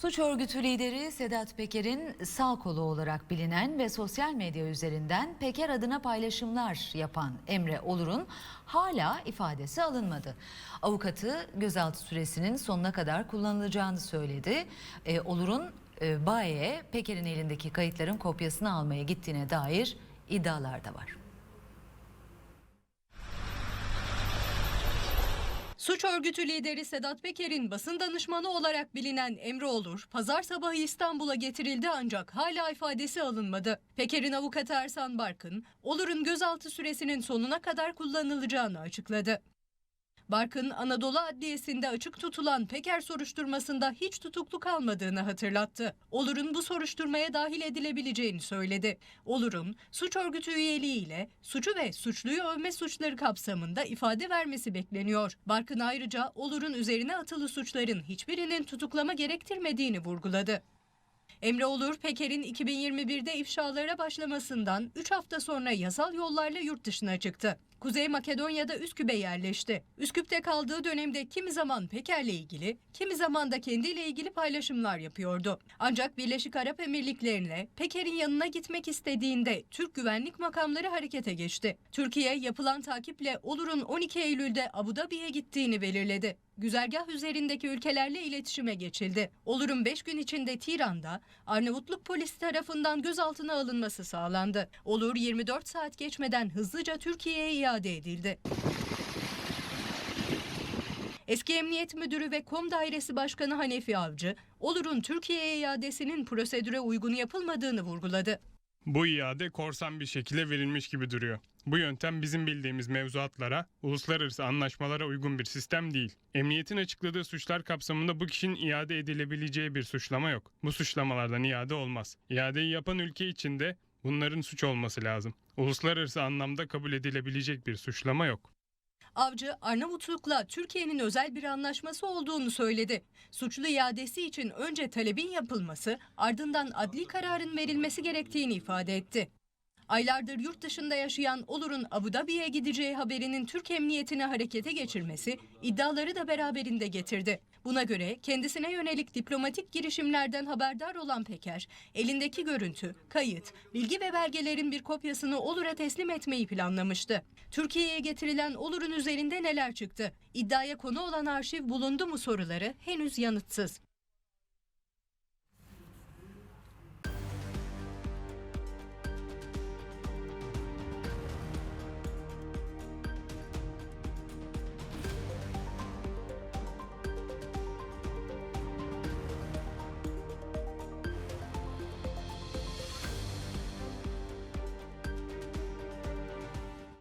Suç örgütü lideri Sedat Peker'in sağ kolu olarak bilinen ve sosyal medya üzerinden Peker adına paylaşımlar yapan Emre Olur'un hala ifadesi alınmadı. Avukatı gözaltı süresinin sonuna kadar kullanılacağını söyledi. E, Olur'un e, Baye'ye Peker'in elindeki kayıtların kopyasını almaya gittiğine dair iddialar da var. Suç örgütü lideri Sedat Peker'in basın danışmanı olarak bilinen Emre Olur, pazar sabahı İstanbul'a getirildi ancak hala ifadesi alınmadı. Peker'in avukatı Ersan Barkın, Olur'un gözaltı süresinin sonuna kadar kullanılacağını açıkladı. Barkın, Anadolu Adliyesi'nde açık tutulan Peker soruşturmasında hiç tutuklu kalmadığını hatırlattı. Olur'un bu soruşturmaya dahil edilebileceğini söyledi. Olur'un suç örgütü üyeliğiyle suçu ve suçluyu övme suçları kapsamında ifade vermesi bekleniyor. Barkın ayrıca Olur'un üzerine atılı suçların hiçbirinin tutuklama gerektirmediğini vurguladı. Emre Olur, Peker'in 2021'de ifşalara başlamasından 3 hafta sonra yasal yollarla yurt dışına çıktı. Kuzey Makedonya'da Üsküp'e yerleşti. Üsküp'te kaldığı dönemde kimi zaman Peker'le ilgili, kimi zaman da kendiyle ilgili paylaşımlar yapıyordu. Ancak Birleşik Arap Emirlikleri'ne Peker'in yanına gitmek istediğinde Türk güvenlik makamları harekete geçti. Türkiye yapılan takiple Olur'un 12 Eylül'de Abu Dhabi'ye gittiğini belirledi. Güzergah üzerindeki ülkelerle iletişime geçildi. Olur'un 5 gün içinde Tiran'da Arnavutluk polisi tarafından gözaltına alınması sağlandı. Olur 24 saat geçmeden hızlıca Türkiye'ye iade edildi. Eski Emniyet Müdürü ve Kom Dairesi Başkanı Hanefi Avcı, Olur'un Türkiye'ye iadesinin prosedüre uygun yapılmadığını vurguladı. Bu iade korsan bir şekilde verilmiş gibi duruyor. Bu yöntem bizim bildiğimiz mevzuatlara, uluslararası anlaşmalara uygun bir sistem değil. Emniyetin açıkladığı suçlar kapsamında bu kişinin iade edilebileceği bir suçlama yok. Bu suçlamalardan iade olmaz. İadeyi yapan ülke içinde bunların suç olması lazım. Uluslararası anlamda kabul edilebilecek bir suçlama yok. Avcı, Arnavutluk'la Türkiye'nin özel bir anlaşması olduğunu söyledi. Suçlu iadesi için önce talebin yapılması, ardından adli kararın verilmesi gerektiğini ifade etti. Aylardır yurt dışında yaşayan Olur'un Abu Dhabi'ye gideceği haberinin Türk Emniyetine harekete geçirmesi iddiaları da beraberinde getirdi. Buna göre kendisine yönelik diplomatik girişimlerden haberdar olan Peker, elindeki görüntü, kayıt, bilgi ve belgelerin bir kopyasını Olur'a teslim etmeyi planlamıştı. Türkiye'ye getirilen Olur'un üzerinde neler çıktı? İddiaya konu olan arşiv bulundu mu soruları henüz yanıtsız.